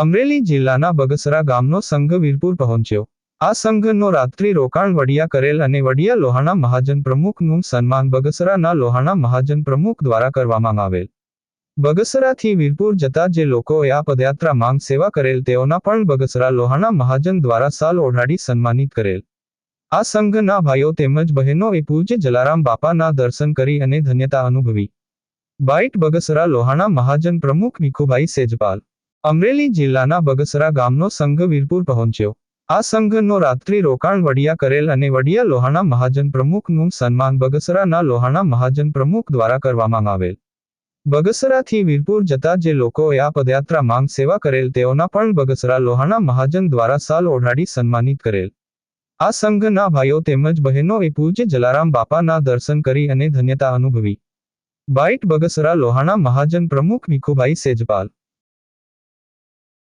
અમરેલી જિલ્લાના બગસરા ગામનો સંઘ વીરપુર પહોંચ્યો. આ સંઘનો રાત્રિ રોકાણ વડિયા કરેલ અને વડિયા લોહાણા મહાજન પ્રમુખનું સન્માન બગસરાના લોહાણા મહાજન પ્રમુખ દ્વારા કરવામાં આવેલ. બગસરાથી વીરપુર જતા જે લોકોએ આ પદયાત્રા માંગ સેવા કરેલ તેઓના પણ બગસરા લોહાણા મહાજન દ્વારા સાલ ઓઢાડી સન્માનિત કરેલ. આ સંઘના ભાઈઓ તેમજ બહેનોએ પૂજ્ય જલારામ બાપાના દર્શન કરી અને ધન્યતા અનુભવી. બાઇટ બગસરા લોહાણા મહાજન પ્રમુખ ભીખુભાઈ સેજપાલ. અમરેલી જિલ્લાના બગસરા ગામનો સંઘ વીરપુર પહોંચ્યો. આ સંઘનો રાત્રિ રોકાણ વડિયા કરેલ અને વડિયા લોહાણા મહાજન પ્રમુખનું સન્માન બગસરાના લોહાણા મહાજન પ્રમુખ દ્વારા કરવામાં આવેલ. બગસરાથી વીરપુર જતા જે લોકોએ આ પદયાત્રા માંગ સેવા કરેલ તેઓના પણ બગસરા લોહાણા મહાજન દ્વારા સાલ ઓઢાડી સન્માનિત કરેલ. આ સંઘના ભાઈઓ તેમજ બહેનોએ પૂજ્ય જલારામ બાપાના દર્શન કરી અને ધન્યતા અનુભવી. બાઇટ બગસરા લોહાણા મહાજન પ્રમુખ ભીખુભાઈ સેજપાલ.